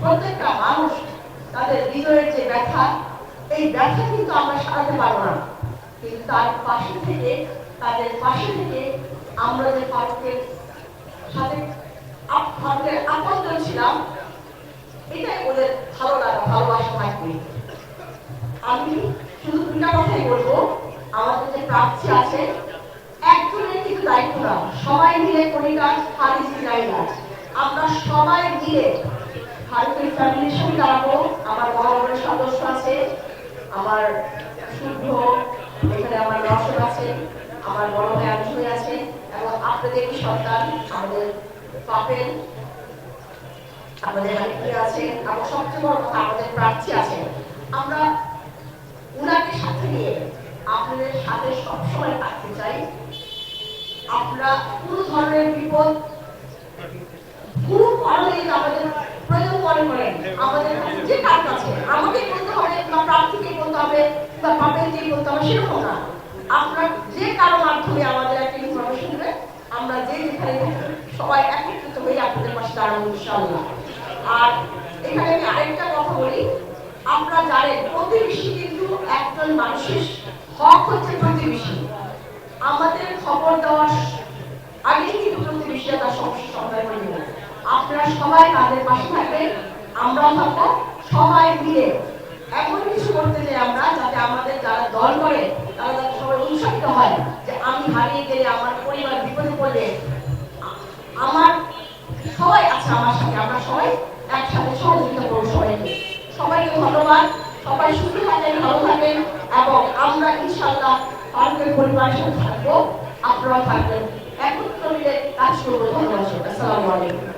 প্রত্যেকটা মানুষ তাদের হৃদয়ের যে ব্যথা, এই ব্যথা কিন্তু আমরা সারাতে পারব না। কিন্তু তার পাশে থেকে, তাদের পাশে থেকে আমরা যে ফারুকের সাথে আপ- ফারুকের ছিলাম, এটাই ওদের ভালো লাগা ভালোবাসা থাকবে আমি শুধু দুটা কথাই বলব। আমাদের যে প্রার্থী আছে, একজনের কিন্তু দায়িত্ব না। সবাই মিলে করি কাজ হারিস আমরা সবাই মিলে ভারতের ফ্যামিলির সঙ্গে দাঁড়াবো আমার বড় সদস্য আছে। আমার শুদ্ধ, এখানে আমার দর্শক আছে, আমার বড় ভাই আলোচনা আছে, এবং আপনাদের সন্তান? আমাদের পাপের আমাদের হানিফি আছে, এবং সবচেয়ে বড় কথা আমাদের প্রার্থী আছে। আমরা উনাকে সাথে নিয়ে আপনাদের সাথে সবসময় থাকতে চাই। আপনারা কোনো ধরনের বিপদ, কোনো কারণে আমাদের বা পাপেনকে বলতে হবে সেরকম না আপনার যে কারও মাধ্যমে আমাদের একটা ইনফরমেশন দেবে, আমরা যে যেখানে সবাই একত্রিত হয়ে আপনাদের পাশে দাঁড়াবো ইনশাআল্লাহ। আর এখানে আমি আরেকটা কথা বলি আপনারা জানেন প্রতিবেশী কিন্তু একজন মানুষের হক হচ্ছে প্রতিবেশী। আমাদের খবর দেওয়ার আগে কিন্তু প্রতিবেশীরা তার সমস্যা সমাধান করে নেবে আপনারা সবাই তাদের পাশে থাকবেন, আমরাও থাকব, সবাই মিলে এমন কিছু করতে চাই আমরা যাতে আমাদের যারা দল করে, তারা যাতে সবাই উৎসাহিত হয় যে আমি হারিয়ে গেলে আমার পরিবার বিপদে পড়লে আমার সবাই আছে আমার সাথে, আমরা সবাই একসাথে সহযোগিতা করব সবাইকে। সবাইকে ধন্যবাদ, সবাই সুস্থ থাকেন ভালো থাকেন এবং আমরা ইনশাল্লাহ ফারুকের পরিবারের সাথে থাকব, আপনারাও থাকবেন। একত্র মিলে কাজ করব, ধন্যবাদ, আসসালামু আলাইকুম।